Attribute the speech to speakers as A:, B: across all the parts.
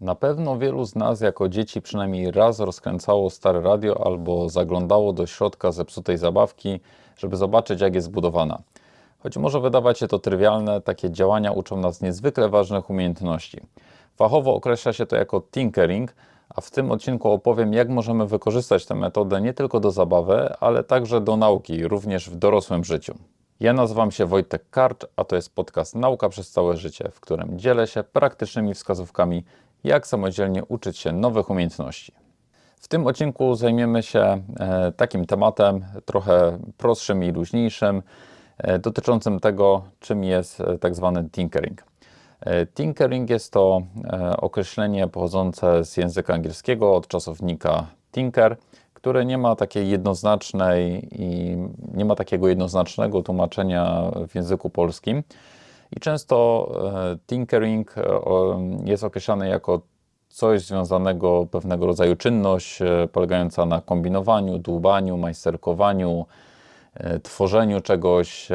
A: Na pewno wielu z nas jako dzieci przynajmniej raz rozkręcało stare radio albo zaglądało do środka zepsutej zabawki, żeby zobaczyć jak jest zbudowana. Choć może wydawać się to trywialne, takie działania uczą nas niezwykle ważnych umiejętności. Fachowo określa się to jako tinkering, a w tym odcinku opowiem, jak możemy wykorzystać tę metodę nie tylko do zabawy, ale także do nauki, również w dorosłym życiu. Ja nazywam się Wojtek Karcz, a to jest podcast Nauka przez całe życie, w którym dzielę się praktycznymi wskazówkami, jak samodzielnie uczyć się nowych umiejętności. W tym odcinku zajmiemy się e, takim tematem trochę prostszym i luźniejszym, e, dotyczącym tego, czym jest e, tak zwany tinkering. Tinkering jest to określenie pochodzące z języka angielskiego od czasownika tinker, które nie ma takiej jednoznacznej i nie ma takiego jednoznacznego tłumaczenia w języku polskim. I często e, tinkering e, jest określany jako coś związanego, pewnego rodzaju czynność e, polegająca na kombinowaniu, dłubaniu, majsterkowaniu, tworzeniu czegoś,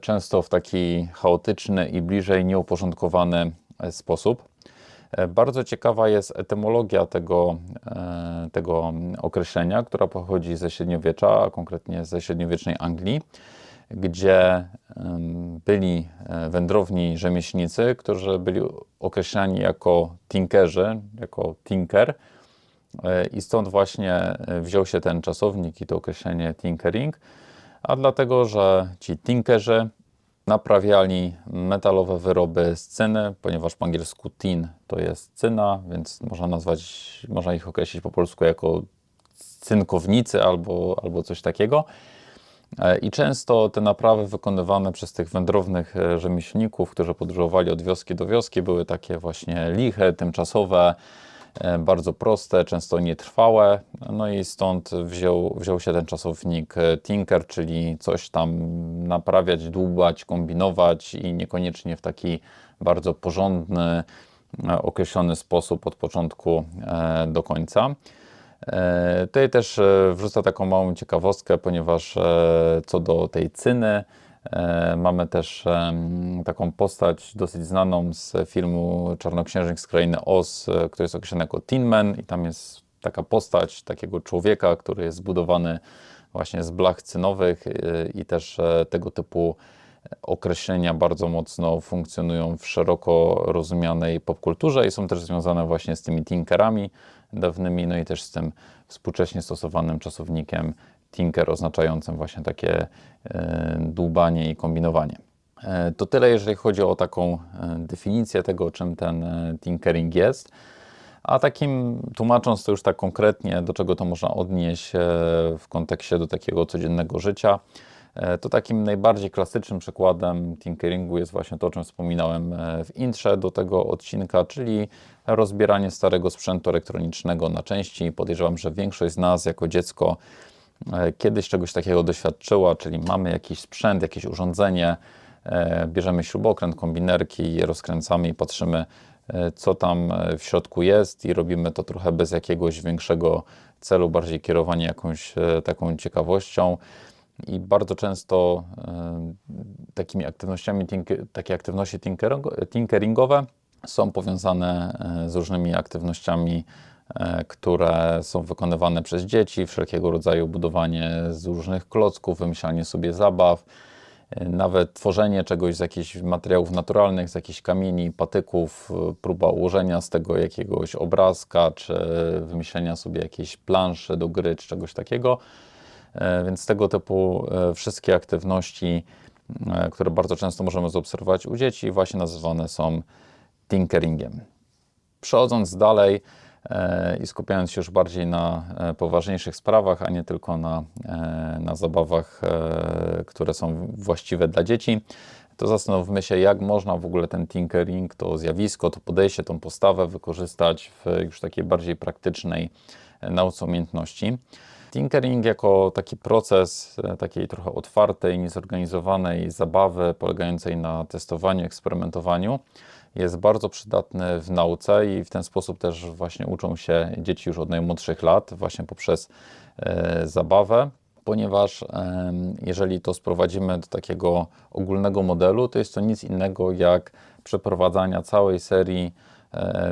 A: często w taki chaotyczny i bliżej nieuporządkowany sposób. Bardzo ciekawa jest etymologia tego, tego określenia, która pochodzi ze średniowiecza, a konkretnie ze średniowiecznej Anglii, gdzie byli e, wędrowni rzemieślnicy, którzy byli określani jako tinkerzy, jako tinker. E, I stąd właśnie e, wziął się ten czasownik i to określenie tinkering, a dlatego, że ci tinkerzy naprawiali metalowe wyroby z cyny, ponieważ po angielsku tin to jest cyna, więc można nazwać, można ich określić po polsku jako cynkownicy albo, albo coś takiego. E, I często te naprawy wykonywane przez tych wędrownych e, rzemieślników, którzy podróżowali od wioski do wioski, były takie właśnie liche, tymczasowe, e, bardzo proste, często nietrwałe. No i stąd wziął, wziął się ten czasownik tinker, czyli coś tam naprawiać, dłubać, kombinować i niekoniecznie w taki bardzo porządny, określony sposób od początku do końca. E, Tutaj też e, wrzucę taką małą ciekawostkę, ponieważ e, co do tej cyny, mamy też taką postać dosyć znaną z filmu Czarnoksiężnik z Krainy Oz, który jest określony jako Tin Man i tam jest taka postać takiego człowieka, który jest zbudowany właśnie z blach cynowych i też tego typu określenia bardzo mocno funkcjonują w szeroko rozumianej popkulturze i są też związane właśnie z tymi tinkerami dawnymi, no i też z tym współcześnie stosowanym czasownikiem tinker oznaczającym właśnie takie e, dłubanie i kombinowanie. E, To tyle, jeżeli chodzi o taką e, definicję tego, czym ten tinkering jest. A takim, tłumacząc to już tak konkretnie, do czego to można odnieść w kontekście do takiego codziennego życia, to takim najbardziej klasycznym przykładem tinkeringu jest właśnie to, o czym wspominałem e, w intrze do tego odcinka, czyli rozbieranie starego sprzętu elektronicznego na części. Podejrzewam, że większość z nas jako dziecko e, kiedyś czegoś takiego doświadczyła, czyli mamy jakiś sprzęt, jakieś urządzenie, e, bierzemy śrubokręt, kombinerki, je rozkręcamy i patrzymy, e, co tam e, w środku jest i robimy to trochę bez jakiegoś większego celu, bardziej kierowanie jakąś e, taką ciekawością. I bardzo często e, takimi aktywnościami, takie aktywności tinkering- tinkeringowe są powiązane e, z różnymi aktywnościami, e, które są wykonywane przez dzieci, wszelkiego rodzaju budowanie z różnych klocków, wymyślanie sobie zabaw, nawet tworzenie czegoś z jakichś materiałów naturalnych, z jakichś kamieni, patyków, próba ułożenia z tego jakiegoś obrazka, czy wymyślenia sobie jakiejś planszy do gry, czy czegoś takiego. E, Więc tego typu e, wszystkie aktywności, e, które bardzo często możemy zaobserwować u dzieci, właśnie nazywane są tinkeringiem. Przechodząc dalej i skupiając się już bardziej na poważniejszych sprawach, a nie tylko na, na zabawach, które są właściwe dla dzieci, to zastanówmy się, jak można w ogóle ten tinkering, to zjawisko, to podejście, tą postawę wykorzystać w już takiej bardziej praktycznej nauce umiejętności. Tinkering jako taki proces e, takiej trochę otwartej, niezorganizowanej zabawy polegającej na testowaniu, eksperymentowaniu jest bardzo przydatny w nauce i w ten sposób też właśnie uczą się dzieci już od najmłodszych lat, właśnie poprzez e, zabawę, ponieważ jeżeli to sprowadzimy do takiego ogólnego modelu, to jest to nic innego jak przeprowadzania całej serii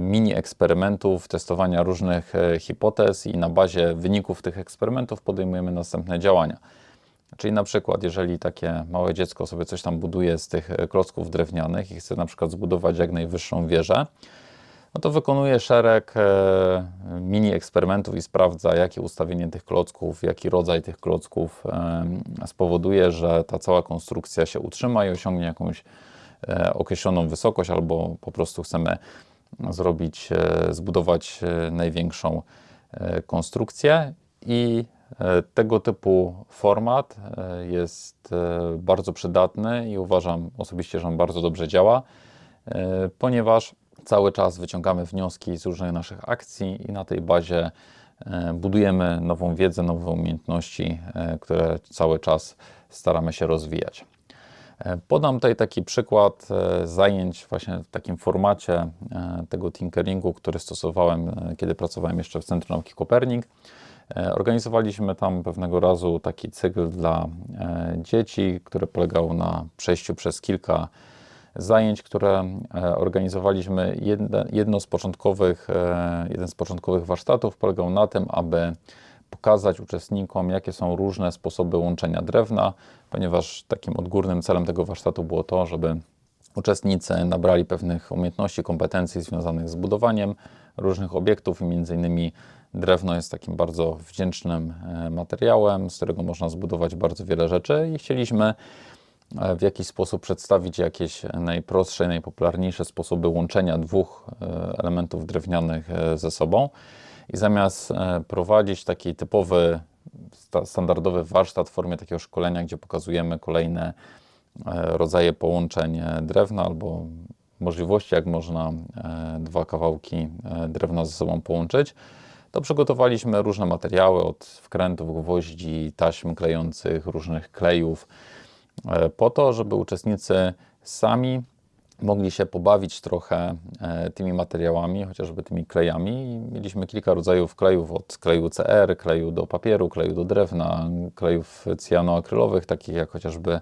A: mini eksperymentów, testowania różnych e, hipotez i na bazie wyników tych eksperymentów podejmujemy następne działania. Czyli na przykład, jeżeli takie małe dziecko sobie coś tam buduje z tych e, klocków drewnianych i chce na przykład zbudować jak najwyższą wieżę, no to wykonuje szereg e, mini eksperymentów i sprawdza, jakie ustawienie tych klocków, jaki rodzaj tych klocków e, spowoduje, że ta cała konstrukcja się utrzyma i osiągnie jakąś e, określoną wysokość, albo po prostu chcemy zrobić, e, zbudować e, największą e, konstrukcję i tego typu format jest bardzo przydatny i uważam osobiście, że on bardzo dobrze działa, ponieważ cały czas wyciągamy wnioski z różnych naszych akcji i na tej bazie budujemy nową wiedzę, nowe umiejętności, które cały czas staramy się rozwijać. Podam tutaj taki przykład e, zajęć właśnie w takim formacie e, tego tinkeringu, który stosowałem, e, kiedy pracowałem jeszcze w Centrum Nauki Kopernik. Organizowaliśmy tam pewnego razu taki cykl dla dzieci, który polegał na przejściu przez kilka zajęć, które organizowaliśmy. Jedno z początkowych, jeden z początkowych warsztatów polegał na tym, aby pokazać uczestnikom, jakie są różne sposoby łączenia drewna, ponieważ takim odgórnym celem tego warsztatu było to, żeby uczestnicy nabrali pewnych umiejętności, kompetencji związanych z budowaniem różnych obiektów i między innymi drewno jest takim bardzo wdzięcznym e, materiałem, z którego można zbudować bardzo wiele rzeczy i chcieliśmy e, w jakiś sposób przedstawić jakieś najprostsze najpopularniejsze sposoby łączenia dwóch e, elementów drewnianych ze sobą. I zamiast e, prowadzić taki typowy, sta- standardowy warsztat w formie takiego szkolenia, gdzie pokazujemy kolejne e, rodzaje połączeń e, drewna albo możliwości, jak można dwa kawałki drewna ze sobą połączyć, to przygotowaliśmy różne materiały od wkrętów, gwoździ, taśm klejących, różnych klejów, po to, żeby uczestnicy sami mogli się pobawić trochę e, tymi materiałami, chociażby tymi klejami. Mieliśmy kilka rodzajów klejów, od kleju CR, kleju do papieru, kleju do drewna, klejów cyjanoakrylowych, takich jak chociażby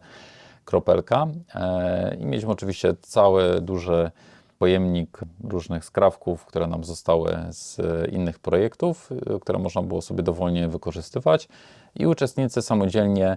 A: kropelka. E, I mieliśmy oczywiście cały duży pojemnik różnych skrawków, które nam zostały z innych projektów, które można było sobie dowolnie wykorzystywać. I uczestnicy samodzielnie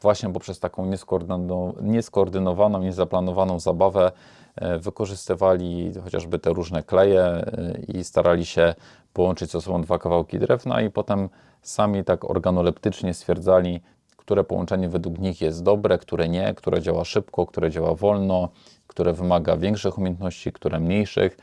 A: właśnie poprzez taką nieskoordyno- nieskoordynowaną, niezaplanowaną zabawę e, wykorzystywali chociażby te różne kleje e, i starali się połączyć ze sobą dwa kawałki drewna i potem sami tak organoleptycznie stwierdzali, które połączenie według nich jest dobre, które nie, które działa szybko, które działa wolno, które wymaga większych umiejętności, które mniejszych.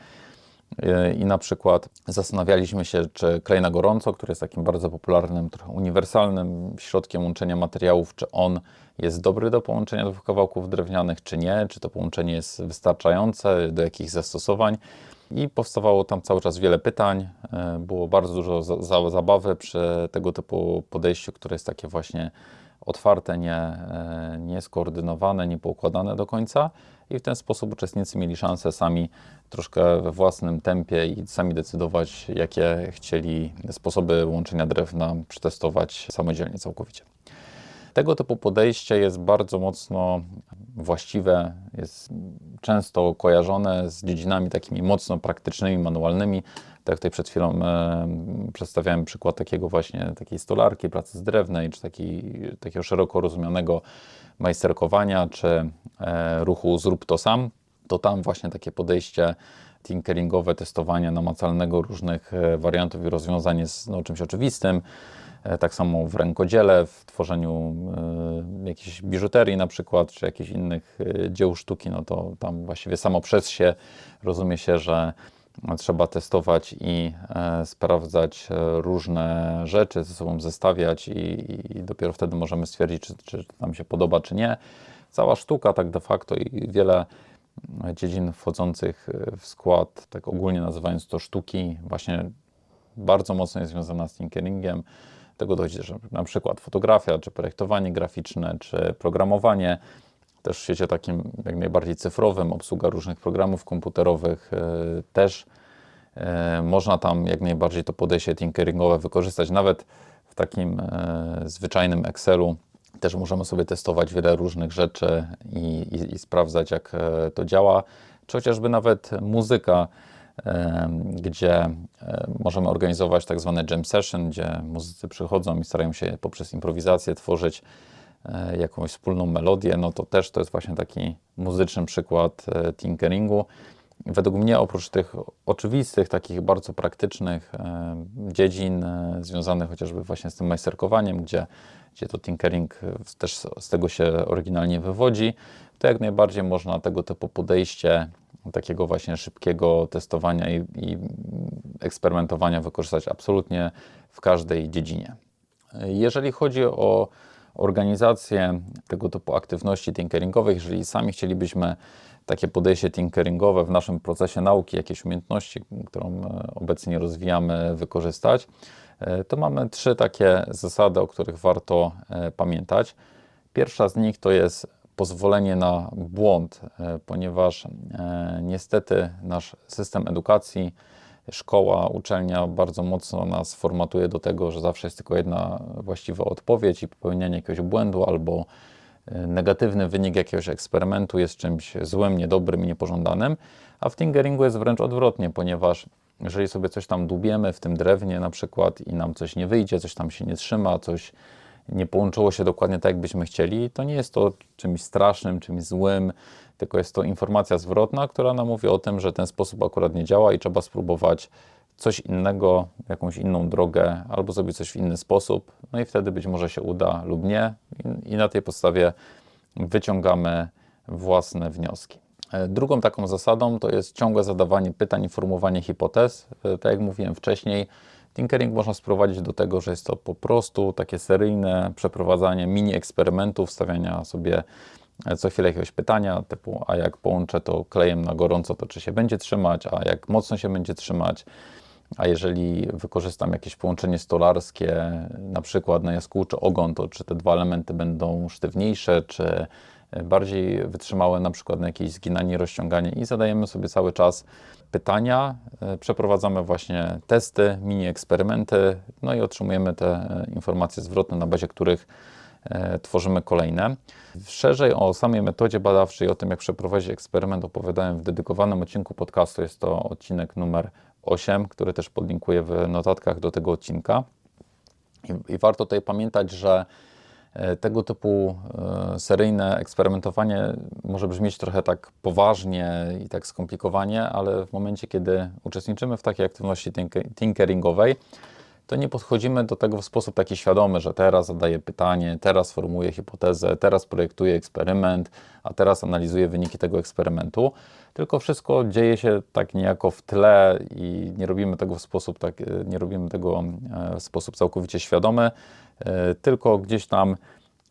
A: Yy, I na przykład zastanawialiśmy się, czy klej na gorąco, który jest takim bardzo popularnym, trochę uniwersalnym środkiem łączenia materiałów, czy on jest dobry do połączenia dwóch kawałków drewnianych, czy nie, czy to połączenie jest wystarczające, do jakich zastosowań. I powstawało tam cały czas wiele pytań, yy, było bardzo dużo za, za, zabawy przy tego typu podejściu, które jest takie właśnie otwarte, nie, yy, nieskoordynowane, niepoukładane do końca. I w ten sposób uczestnicy mieli szansę sami troszkę we własnym tempie i sami decydować, jakie chcieli sposoby łączenia drewna przetestować samodzielnie całkowicie. Tego typu podejście jest bardzo mocno właściwe, jest często kojarzone z dziedzinami takimi mocno praktycznymi, manualnymi. Tak jak tutaj przed chwilą e, przedstawiałem przykład takiego właśnie takiej stolarki, pracy z drewnej, czy taki, takiego szeroko rozumianego majsterkowania, czy ruchu zrób to sam, to tam właśnie takie podejście tinkeringowe, testowanie namacalnego różnych e, wariantów i rozwiązań jest no, czymś oczywistym. E, Tak samo w rękodziele, w tworzeniu e, jakiejś biżuterii na przykład, czy jakichś innych e, dzieł sztuki, no to tam właściwie samo przez się rozumie się, że trzeba testować i e, sprawdzać e, różne rzeczy, ze sobą zestawiać i, i dopiero wtedy możemy stwierdzić, czy, czy nam się podoba, czy nie. Cała sztuka tak de facto i wiele dziedzin wchodzących w skład, tak ogólnie nazywając to sztuki, właśnie bardzo mocno jest związana z tinkeringiem. Tego dojdzie, że na przykład fotografia, czy projektowanie graficzne, czy programowanie, też w świecie takim jak najbardziej cyfrowym, obsługa różnych programów komputerowych, e, też e, można tam jak najbardziej to podejście tinkeringowe wykorzystać, nawet w takim e, zwyczajnym Excelu. Też możemy sobie testować wiele różnych rzeczy i, i, i sprawdzać, jak e, to działa. Czy chociażby nawet muzyka. em, gdzie e, możemy organizować tak zwane jam session, gdzie muzycy przychodzą i starają się poprzez improwizację tworzyć e, jakąś wspólną melodię, no to też to jest właśnie taki muzyczny przykład e, tinkeringu. Według mnie oprócz tych oczywistych, takich bardzo praktycznych e, dziedzin e, związanych chociażby właśnie z tym majsterkowaniem, gdzie, gdzie to tinkering e, też z tego się oryginalnie wywodzi, to jak najbardziej można tego typu podejście takiego właśnie szybkiego testowania i, i eksperymentowania wykorzystać absolutnie w każdej dziedzinie. Jeżeli chodzi o organizację tego typu aktywności tinkeringowych, jeżeli sami chcielibyśmy takie podejście tinkeringowe w naszym procesie nauki, jakieś umiejętności, którą e, obecnie rozwijamy, wykorzystać, e, to mamy trzy takie zasady, o których warto e, pamiętać. Pierwsza z nich to jest pozwolenie na błąd, ponieważ niestety nasz system edukacji, szkoła, uczelnia bardzo mocno nas formatuje do tego, że zawsze jest tylko jedna właściwa odpowiedź i popełnianie jakiegoś błędu albo negatywny wynik jakiegoś eksperymentu jest czymś złym, niedobrym i niepożądanym, a w Tingeringu jest wręcz odwrotnie, ponieważ jeżeli sobie coś tam dubiemy w tym drewnie na przykład i nam coś nie wyjdzie, coś tam się nie trzyma, coś nie połączyło się dokładnie tak, jak byśmy chcieli, to nie jest to czymś strasznym, czymś złym, tylko jest to informacja zwrotna, która nam mówi o tym, że ten sposób akurat nie działa i trzeba spróbować coś innego, jakąś inną drogę, albo zrobić coś w inny sposób. No i wtedy być może się uda lub nie, i, na tej podstawie wyciągamy własne wnioski. E, Drugą taką zasadą to jest ciągłe zadawanie pytań i formułowanie hipotez. E, Tak jak mówiłem wcześniej, tinkering można sprowadzić do tego, że jest to po prostu takie seryjne przeprowadzanie mini eksperymentów, stawiania sobie e, co chwilę jakiegoś pytania, typu a jak połączę to klejem na gorąco, to czy się będzie trzymać, a jak mocno się będzie trzymać, a jeżeli wykorzystam jakieś połączenie stolarskie, na przykład na jaskół czy ogon, to czy te dwa elementy będą sztywniejsze, czy bardziej wytrzymałe na przykład na jakieś zginanie rozciąganie i zadajemy sobie cały czas pytania, e, przeprowadzamy właśnie testy, mini eksperymenty, no i otrzymujemy te e, informacje zwrotne, na bazie których tworzymy kolejne. Szerzej o samej metodzie badawczej, o tym jak przeprowadzić eksperyment opowiadałem w dedykowanym odcinku podcastu. Jest to odcinek numer 8, który też podlinkuję w notatkach do tego odcinka. I, I warto tutaj pamiętać, że e, tego typu e, seryjne eksperymentowanie może brzmieć trochę tak poważnie i tak skomplikowanie, ale w momencie, kiedy uczestniczymy w takiej aktywności tinke- tinkeringowej, to nie podchodzimy do tego w sposób taki świadomy, że teraz zadaję pytanie, teraz formułuję hipotezę, teraz projektuję eksperyment, a teraz analizuję wyniki tego eksperymentu. Tylko wszystko dzieje się tak niejako w tle i nie robimy tego w sposób, tak, nie robimy tego e, w sposób całkowicie świadomy, e, tylko gdzieś tam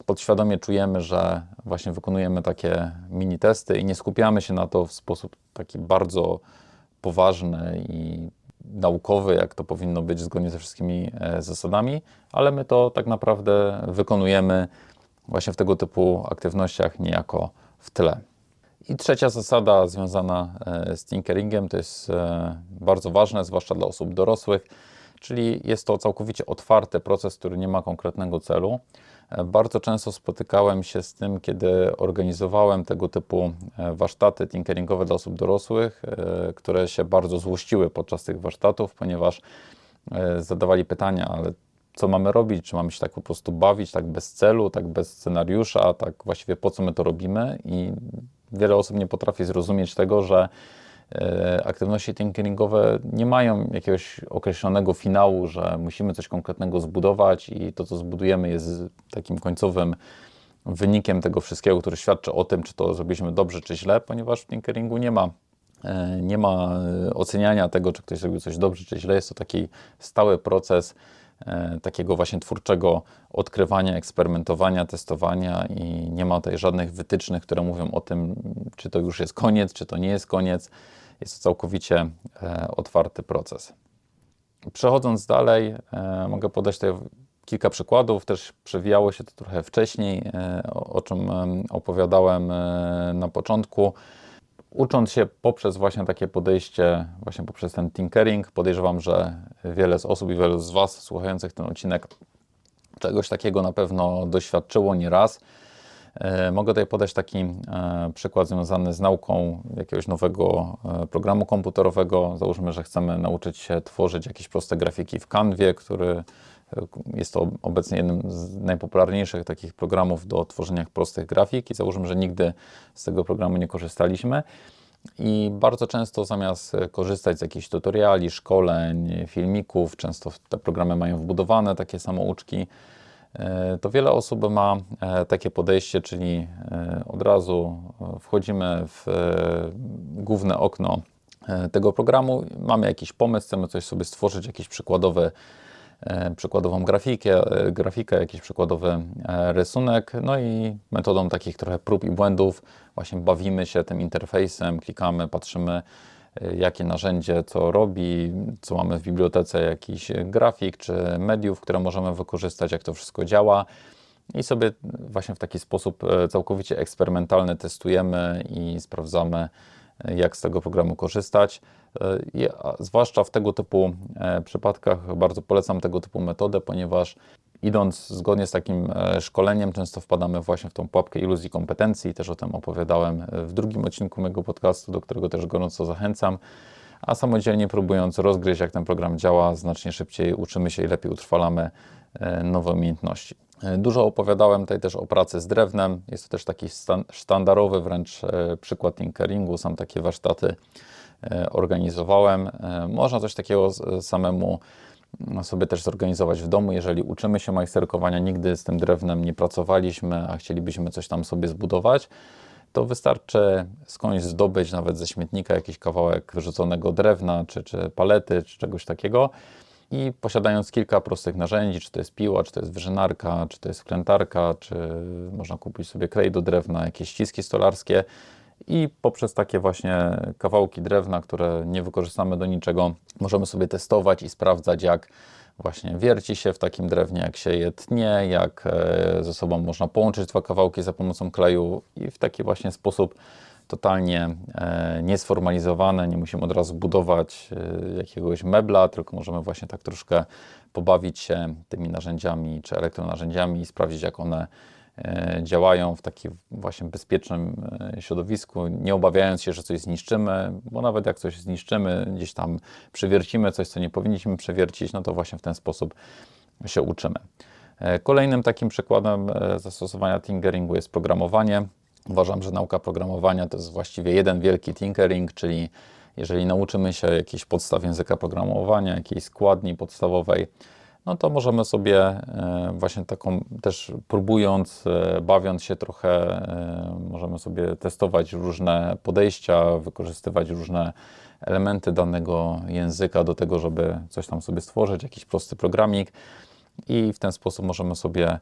A: podświadomie czujemy, że właśnie wykonujemy takie mini testy i nie skupiamy się na to w sposób taki bardzo poważny i naukowy, jak to powinno być zgodnie ze wszystkimi e, zasadami, ale my to tak naprawdę wykonujemy właśnie w tego typu aktywnościach niejako w tle. I trzecia zasada związana e, z tinkeringiem to jest e, bardzo ważne, zwłaszcza dla osób dorosłych, czyli jest to całkowicie otwarty proces, który nie ma konkretnego celu. Bardzo często spotykałem się z tym, kiedy organizowałem tego typu e, warsztaty tinkeringowe dla osób dorosłych, e, które się bardzo złościły podczas tych warsztatów, ponieważ e, zadawali pytania, ale co mamy robić? Czy mamy się tak po prostu bawić, tak bez celu, tak bez scenariusza, tak właściwie po co my to robimy? I wiele osób nie potrafi zrozumieć tego, że aktywności tinkeringowe nie mają jakiegoś określonego finału, że musimy coś konkretnego zbudować i to, co zbudujemy, jest takim końcowym wynikiem tego wszystkiego, który świadczy o tym, czy to zrobiliśmy dobrze, czy źle, ponieważ w tinkeringu nie ma e, nie ma e, oceniania tego, czy ktoś zrobił coś dobrze, czy źle. Jest to taki stały proces e, takiego właśnie twórczego odkrywania, eksperymentowania, testowania i nie ma tutaj żadnych wytycznych, które mówią o tym, czy to już jest koniec, czy to nie jest koniec. Jest to całkowicie e, otwarty proces. Przechodząc dalej, e, mogę podać tutaj kilka przykładów. Też przewijało się to trochę wcześniej, e, o, czym em, opowiadałem e, na początku. Ucząc się poprzez właśnie takie podejście, właśnie poprzez ten tinkering, podejrzewam, że wiele z osób i wielu z Was słuchających ten odcinek czegoś takiego na pewno doświadczyło nieraz. E, Mogę tutaj podać taki e, przykład związany z nauką jakiegoś nowego e, programu komputerowego. Załóżmy, że chcemy nauczyć się tworzyć jakieś proste grafiki w Canwie, który jest to obecnie jednym z najpopularniejszych takich programów do tworzenia prostych grafik i załóżmy, że nigdy z tego programu nie korzystaliśmy. I bardzo często zamiast korzystać z jakichś tutoriali, szkoleń, filmików, często te programy mają wbudowane takie samouczki, e, to wiele osób ma e, takie podejście, czyli e, od razu wchodzimy w główne okno tego programu, mamy jakiś pomysł, chcemy coś sobie stworzyć, jakiś przykładowy przykładową grafikę, e, grafikę, jakiś przykładowy e, rysunek, no i metodą takich trochę prób i błędów właśnie bawimy się tym interfejsem, klikamy, patrzymy e, jakie narzędzie co robi, co mamy w bibliotece, jakiś grafik czy mediów, które możemy wykorzystać, jak to wszystko działa. I sobie właśnie w taki sposób e, całkowicie eksperymentalny testujemy i sprawdzamy, e, jak z tego programu korzystać. E, i- a Zwłaszcza w tego typu e, przypadkach bardzo polecam tego typu metodę, ponieważ idąc zgodnie z takim e, szkoleniem, często wpadamy właśnie w tą pułapkę iluzji kompetencji. Też o tym opowiadałem e, w drugim odcinku mojego podcastu, do którego też gorąco zachęcam. A samodzielnie próbując rozgryźć, jak ten program działa, znacznie szybciej uczymy się i lepiej utrwalamy nowe umiejętności. Dużo opowiadałem tutaj też o pracy z drewnem. Jest to też taki sztandarowy wręcz przykład tinkeringu. Sam takie warsztaty organizowałem. E, Można coś takiego z- samemu mm, sobie też zorganizować w domu. Jeżeli uczymy się majsterkowania, nigdy z tym drewnem nie pracowaliśmy, a chcielibyśmy coś tam sobie zbudować, to wystarczy skądś zdobyć nawet ze śmietnika jakiś kawałek wyrzuconego drewna, czy, czy palety, czy czegoś takiego. I posiadając kilka prostych narzędzi, czy to jest piła, czy to jest wyżynarka, czy to jest wklętarka, czy można kupić sobie klej do drewna, jakieś ściski stolarskie i poprzez takie właśnie kawałki drewna, które nie wykorzystamy do niczego, możemy sobie testować i sprawdzać, jak właśnie wierci się w takim drewnie, jak się je tnie, jak e, ze sobą można połączyć dwa kawałki za pomocą kleju i w taki właśnie sposób totalnie e, niesformalizowany, nie musimy od razu budować e, jakiegoś mebla, tylko możemy właśnie tak troszkę pobawić się tymi narzędziami czy elektronarzędziami i sprawdzić, jak one działają w takim właśnie bezpiecznym e, środowisku, nie obawiając się, że coś zniszczymy, bo nawet jak coś zniszczymy, gdzieś tam przewiercimy coś, co nie powinniśmy przewiercić, no to właśnie w ten sposób się uczymy. E, Kolejnym takim przykładem e, zastosowania tinkeringu jest programowanie. Uważam, że nauka programowania to jest właściwie jeden wielki tinkering, czyli jeżeli nauczymy się jakichś podstaw języka programowania, jakiejś składni podstawowej, no to możemy sobie e, właśnie taką też próbując, e, bawiąc się trochę, e, możemy sobie testować różne podejścia, wykorzystywać różne elementy danego języka do tego, żeby coś tam sobie stworzyć, jakiś prosty programik i w ten sposób możemy sobie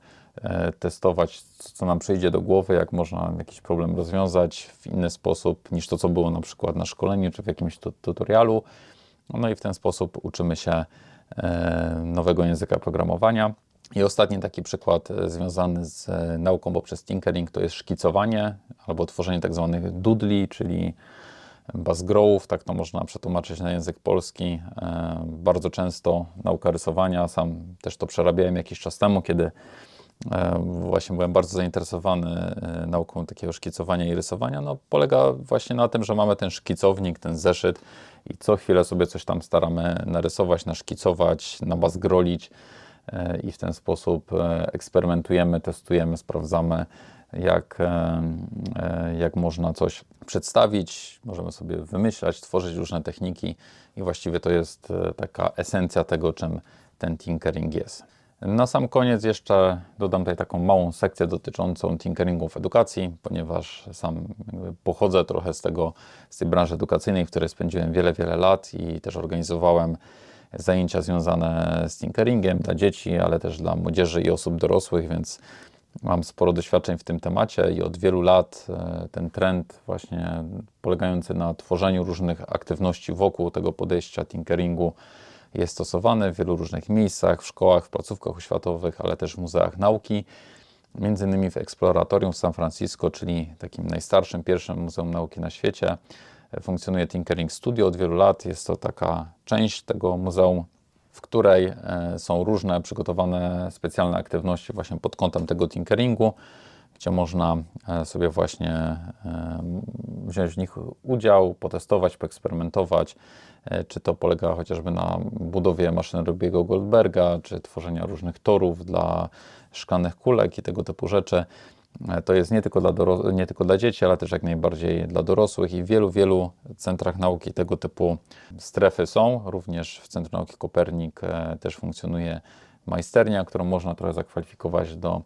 A: testować, co nam przyjdzie do głowy, jak można jakiś problem rozwiązać w inny sposób niż to, co było na przykład na szkoleniu czy w jakimś tu- tutorialu. No i w ten sposób uczymy się nowego języka programowania. I ostatni taki przykład e, związany z e, nauką poprzez tinkering to jest szkicowanie albo tworzenie tak zwanych doodli, czyli Basgrowów, tak to można przetłumaczyć na język polski. E, Bardzo często nauka rysowania, sam też to przerabiałem jakiś czas temu, kiedy e, właśnie byłem bardzo zainteresowany e, nauką takiego szkicowania i rysowania. No, polega właśnie na tym, że mamy ten szkicownik, ten zeszyt i co chwilę sobie coś tam staramy narysować, naszkicować, nabazgrolić e, i w ten sposób e, eksperymentujemy, testujemy, sprawdzamy, jak, e, e, jak można coś przedstawić. Możemy sobie wymyślać, tworzyć różne techniki i właściwie to jest e, taka esencja tego, czym ten tinkering jest. Na sam koniec jeszcze dodam tutaj taką małą sekcję dotyczącą tinkeringu w edukacji, ponieważ sam pochodzę trochę z tego, z tej branży edukacyjnej, w której spędziłem wiele, wiele lat i też organizowałem zajęcia związane z tinkeringiem dla dzieci, ale też dla młodzieży i osób dorosłych, więc mam sporo doświadczeń w tym temacie i od wielu lat e, ten trend właśnie polegający na tworzeniu różnych aktywności wokół tego podejścia tinkeringu jest stosowany w wielu różnych miejscach, w szkołach, w placówkach oświatowych, ale też w muzeach nauki. Między innymi w Exploratorium w San Francisco, czyli takim najstarszym, pierwszym muzeum nauki na świecie, funkcjonuje Tinkering Studio od wielu lat. Jest to taka część tego muzeum, w której e, są różne przygotowane specjalne aktywności właśnie pod kątem tego tinkeringu. Gdzie można e, sobie właśnie e, wziąć w nich udział, potestować, poeksperymentować. E, Czy to polega chociażby na budowie maszyny Robiego Goldberga, czy tworzenia różnych torów dla szklanych kulek i tego typu rzeczy. To jest nie tylko, dla nie tylko dla dzieci, ale też jak najbardziej dla dorosłych i w wielu, wielu centrach nauki tego typu strefy są. Również w Centrum Nauki Kopernik też funkcjonuje majsternia, którą można trochę zakwalifikować do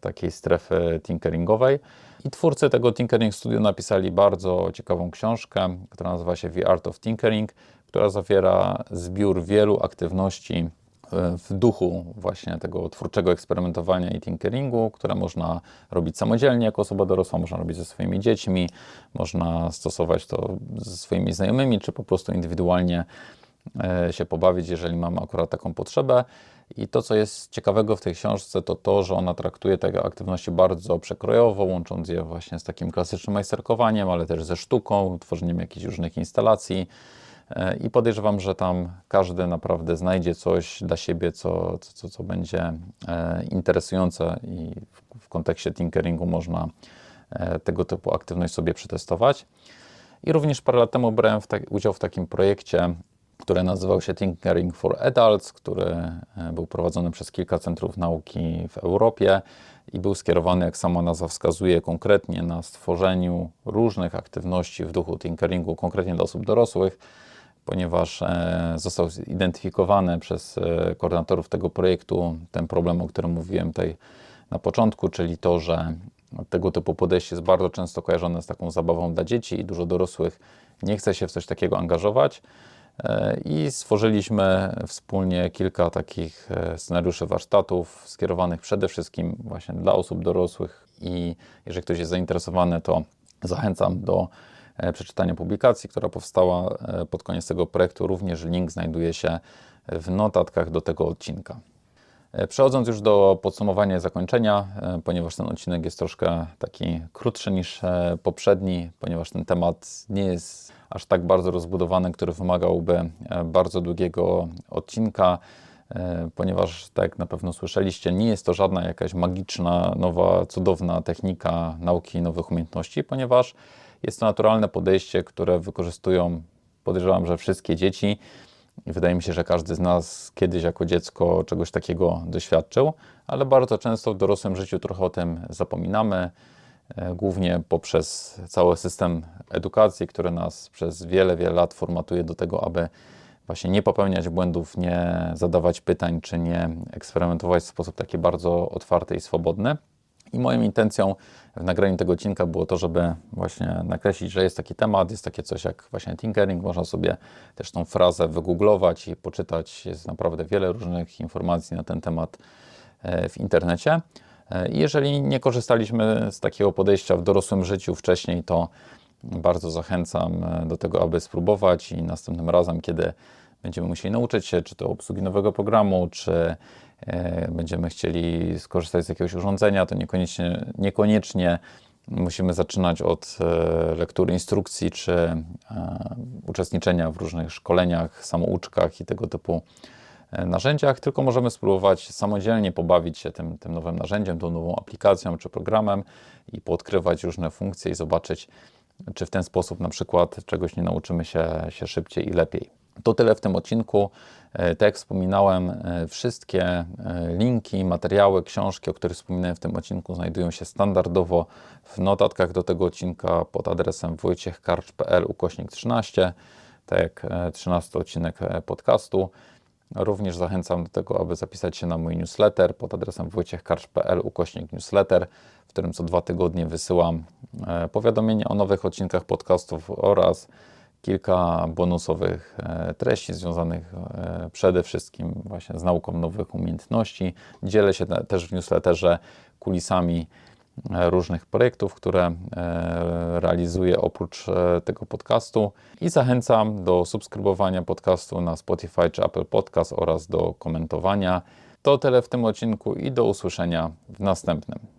A: takiej strefy tinkeringowej. I twórcy tego Tinkering Studio napisali bardzo ciekawą książkę, która nazywa się The Art of Tinkering, która zawiera zbiór wielu aktywności e, w duchu właśnie tego twórczego eksperymentowania i tinkeringu, które można robić samodzielnie jako osoba dorosła, można robić ze swoimi dziećmi, można stosować to ze swoimi znajomymi, czy po prostu indywidualnie e, się pobawić, jeżeli mamy akurat taką potrzebę. I to, co jest ciekawego w tej książce, to to, że ona traktuje te aktywności bardzo przekrojowo, łącząc je właśnie z takim klasycznym majsterkowaniem, ale też ze sztuką, tworzeniem jakichś różnych instalacji. E, I podejrzewam, że tam każdy naprawdę znajdzie coś dla siebie, co, co, co będzie e, interesujące i w, w kontekście tinkeringu można e, tego typu aktywność sobie przetestować. I również parę lat temu brałem w udział w takim projekcie, który nazywał się Tinkering for Adults, który e, był prowadzony przez kilka centrów nauki w Europie i był skierowany, jak sama nazwa wskazuje, konkretnie na stworzeniu różnych aktywności w duchu tinkeringu, konkretnie dla osób dorosłych, ponieważ e, został zidentyfikowany przez e, koordynatorów tego projektu ten problem, o którym mówiłem tutaj na początku, czyli to, że tego typu podejście jest bardzo często kojarzone z taką zabawą dla dzieci i dużo dorosłych nie chce się w coś takiego angażować. E, I stworzyliśmy wspólnie kilka takich e, scenariuszy warsztatów skierowanych przede wszystkim właśnie dla osób dorosłych i jeżeli ktoś jest zainteresowany, to zachęcam do e, przeczytania publikacji, która powstała pod koniec tego projektu. Również link znajduje się w notatkach do tego odcinka. E, Przechodząc już do podsumowania i zakończenia, e, ponieważ ten odcinek jest troszkę taki krótszy niż e, poprzedni, ponieważ ten temat nie jest aż tak bardzo rozbudowany, który wymagałby bardzo długiego odcinka, ponieważ, tak jak na pewno słyszeliście, nie jest to żadna jakaś magiczna, nowa, cudowna technika nauki nowych umiejętności, ponieważ jest to naturalne podejście, które wykorzystują, podejrzewam, że wszystkie dzieci. I wydaje mi się, że każdy z nas kiedyś jako dziecko czegoś takiego doświadczył, ale bardzo często w dorosłym życiu trochę o tym zapominamy, e, głównie poprzez cały system edukacji, który nas przez wiele, wiele lat formatuje do tego, aby właśnie nie popełniać błędów, nie zadawać pytań, czy nie eksperymentować w sposób taki bardzo otwarty i swobodny. I moją intencją w nagraniu tego odcinka było to, żeby właśnie nakreślić, że jest taki temat, jest takie coś jak właśnie tinkering. Można sobie też tą frazę wygooglować i poczytać. Jest naprawdę wiele różnych informacji na ten temat e, w internecie. E, I jeżeli nie korzystaliśmy z takiego podejścia w dorosłym życiu wcześniej, to bardzo zachęcam e, do tego, aby spróbować i następnym razem, kiedy będziemy musieli nauczyć się, czy to obsługi nowego programu, czy będziemy chcieli skorzystać z jakiegoś urządzenia, to niekoniecznie, niekoniecznie musimy zaczynać od e, lektury instrukcji, czy e, uczestniczenia w różnych szkoleniach, samouczkach i tego typu e, narzędziach, tylko możemy spróbować samodzielnie pobawić się tym, tym nowym narzędziem, tą nową aplikacją czy programem i poodkrywać różne funkcje i zobaczyć, czy w ten sposób na przykład czegoś nie nauczymy się, się szybciej i lepiej. To tyle w tym odcinku. E, Tak jak wspominałem, e, wszystkie e, linki, materiały, książki, o których wspominałem w tym odcinku, znajdują się standardowo w notatkach do tego odcinka pod adresem wojciechkarcz.pl ukośnik 13, tak jak e, 13 odcinek podcastu. Również zachęcam do tego, aby zapisać się na mój newsletter pod adresem wojciechkarcz.pl ukośnik newsletter, w którym co dwa tygodnie wysyłam powiadomienia o nowych odcinkach podcastów oraz kilka bonusowych e, treści związanych e, przede wszystkim właśnie z nauką nowych umiejętności. Dzielę się te- też w newsletterze kulisami e, różnych projektów, które realizuję oprócz tego podcastu i zachęcam do subskrybowania podcastu na Spotify czy Apple Podcast oraz do komentowania. To tyle w tym odcinku i do usłyszenia w następnym.